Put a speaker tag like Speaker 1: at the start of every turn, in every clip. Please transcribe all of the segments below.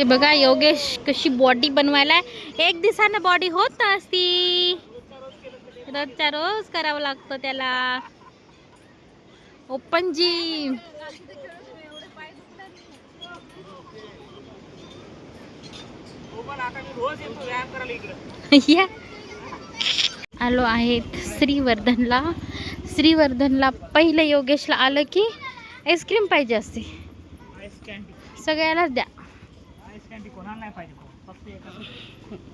Speaker 1: हे बघा योगेश कशी बॉडी बनवायला एक दिवसानं बॉडी होत असती. रोजच्या रोज करावं लागतं त्याला. ओपन जिम या. आलो आहेत श्रीवर्धनला. श्रीवर्धनला पहिलं योगेशला आलं की आईस्क्रीम पाहिजे असते. सगळ्यालाच द्या.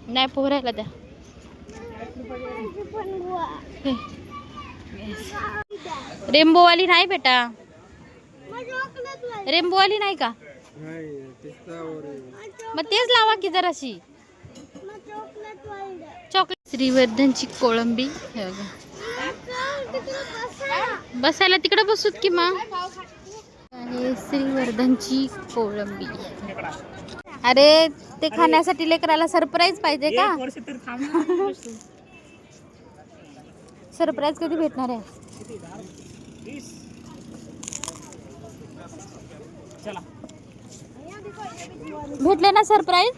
Speaker 1: नाही पोहरायला द्या. रेम्बोवाली नाही बेटा. रेम्बोवाली नाही. का? मग तेच लावा की जराशी. चॉकलेट. श्रीवर्धनची कोळंबी. हे बघा. बसायला तिकडे बसूत की मग? आहे श्रीवर्धनची कोळंबी. अरे ते खाण्यासाठी लेकराला सरप्राईज पाहिजे का? सरप्राईज कधी भेटणार आहे? भेटले ना सरप्राईज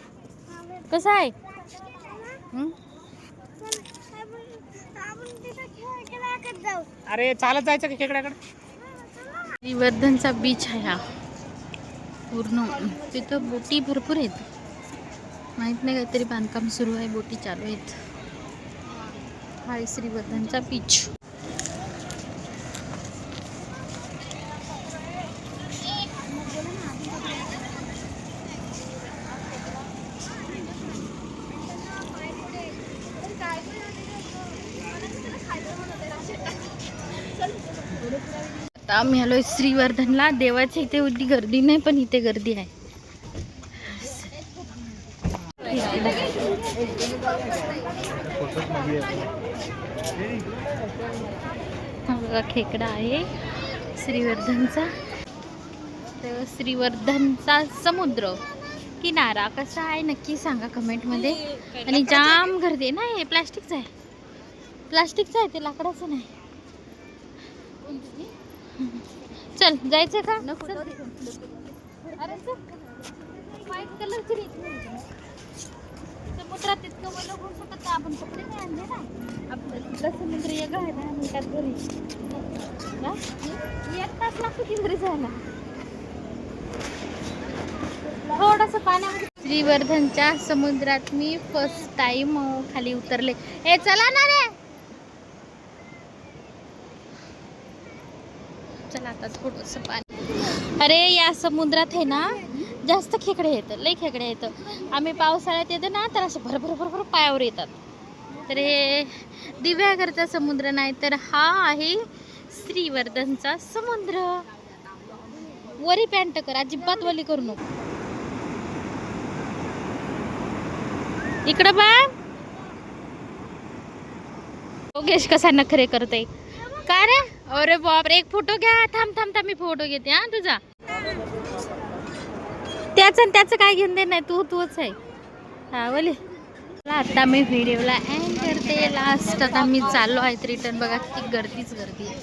Speaker 1: कसं आहे? हं?
Speaker 2: अरे चालत जायचं का खेकड्याकडे?
Speaker 1: श्रीवर्धनचा बीच आहे हा. पूर्ण. तिथं बोटी भरपूर आहेत. माहीत नाही काहीतरी बांधकाम सुरू आहे बोटी चालू आहेत. हा श्रीवर्धनचा बीच आता आम्ही आलोय श्रीवर्धनला. देवाच्या इथे होती गर्दी नाही पण इथे गर्दी आहे. बघा खेकडा आहे श्रीवर्धनचा. तर श्रीवर्धनचा समुद्र किनारा कसा आहे नक्की सांगा कमेंटमध्ये आणि जाम गर्दी आहे हे प्लास्टिकचं आहे. प्लास्टिकचं आहे ते लाकडाचं नाही. चल जायचं का. अरे. व्हाईट कलरची. समुद्रात होऊ शकत. आपण कपडे नाही आणले ना आपलं तिथलं समुद्र वेगळं आहे ना म्हणतात घरी? एक तास लागतो की घरी जायला थोडस पाण्यामध्ये श्रीवर्धनच्या समुद्रात मी फर्स्ट टाइम खाली उतरले ए चला ना रे चला आता थोडस पाणी. अरे या समुद्रात आहे ना जास्त खेकडे येतं लई खेकडे येतं आम्ही पावसाळ्यात येतो ना तर असे भरभर भरभर पायावर येतात. तर हे दिव्यागरचा समुद्र नाही तर हा आहे श्रीवर्धनचा समुद्र. वरी पॅन्ट कर अजिबात वली करू नको. इकडं बा योगेश कसा नखरे करते का रे? अरे बाप रे एक फोटो घ्या. थांब थांब थांब मी फोटो घेते हा तुझा. त्याच आणि त्याचं काय घेऊन दे नाही तू तूच आहे. हा बोले. आता मी व्हिडिओला एंड करते. लास्ट आता मी चाललो आहेत रिटर्न बघा किती गर्दीच गर्दी आहे.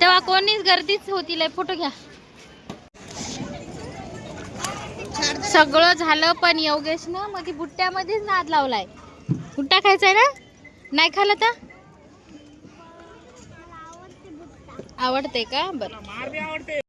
Speaker 1: तेव्हा कोणीच गर्दीच होती लय फोटो घ्या. सगळं झालं पण योगेश ना मग बुट्ट्यामध्येच नाद लावलाय. बुट्टा आहे ना? नाही खाल्लं तर? आवडते का? बरं.
Speaker 2: आवडते.